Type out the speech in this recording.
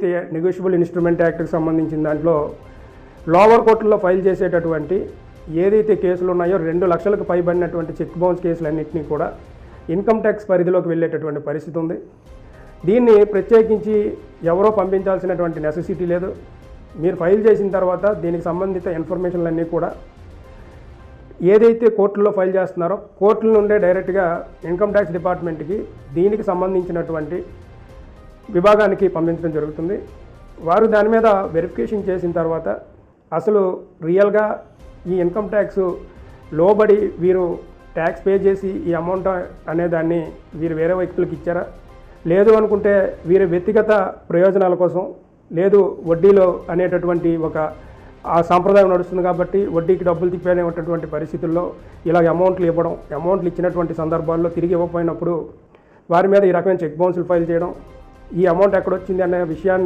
ఏదైతే negotiable instrument యాక్ట్కి సంబంధించిన దాంట్లో లోవర్ కోర్టుల్లో ఫైల్ చేసేటటువంటి ఏదైతే కేసులు ఉన్నాయో రెండు లక్షలకు పైబడినటువంటి చెక్ బౌన్స్ కేసులన్నింటినీ కూడా ఇన్కమ్ ట్యాక్స్ పరిధిలోకి వెళ్ళేటటువంటి పరిస్థితి ఉంది. దీన్ని ప్రత్యేకించి ఎవరో పంపించాల్సినటువంటి నెసెసిటీ లేదు. మీరు ఫైల్ చేసిన తర్వాత దీనికి సంబంధిత ఇన్ఫర్మేషన్లన్నీ కూడా ఏదైతే కోర్టులో ఫైల్ చేస్తున్నారో కోర్టుల నుండే డైరెక్ట్గా ఇన్కమ్ ట్యాక్స్ డిపార్ట్మెంట్కి దీనికి సంబంధించినటువంటి విభాగానికి పంపించడం జరుగుతుంది. వారు దాని మీద వెరిఫికేషన్ చేసిన తర్వాత అసలు రియల్గా ఈ ఇన్కమ్ ట్యాక్స్ లోబడి వీరు ట్యాక్స్ పే చేసి ఈ అమౌంట్ అనే దాన్ని వీరు వేరే వ్యక్తులకు ఇచ్చారా? లేదు అనుకుంటే వీరి వ్యక్తిగత ప్రయోజనాల కోసం లేదు వడ్డీలో అనేటటువంటి ఒక ఆ సాంప్రదాయం నడుస్తుంది కాబట్టి వడ్డీకి డబ్బులు తిప్పేటువంటి పరిస్థితుల్లో ఇలా అమౌంట్లు ఇవ్వడం అమౌంట్లు ఇచ్చినటువంటి సందర్భాల్లో తిరిగి ఇవ్వకపోయినప్పుడు వారి మీద ఈ రకమైన చెక్ బౌన్సులు ఫైల్ చేయడం ఈ అమౌంట్ ఎక్కడొచ్చింది అనే విషయాన్ని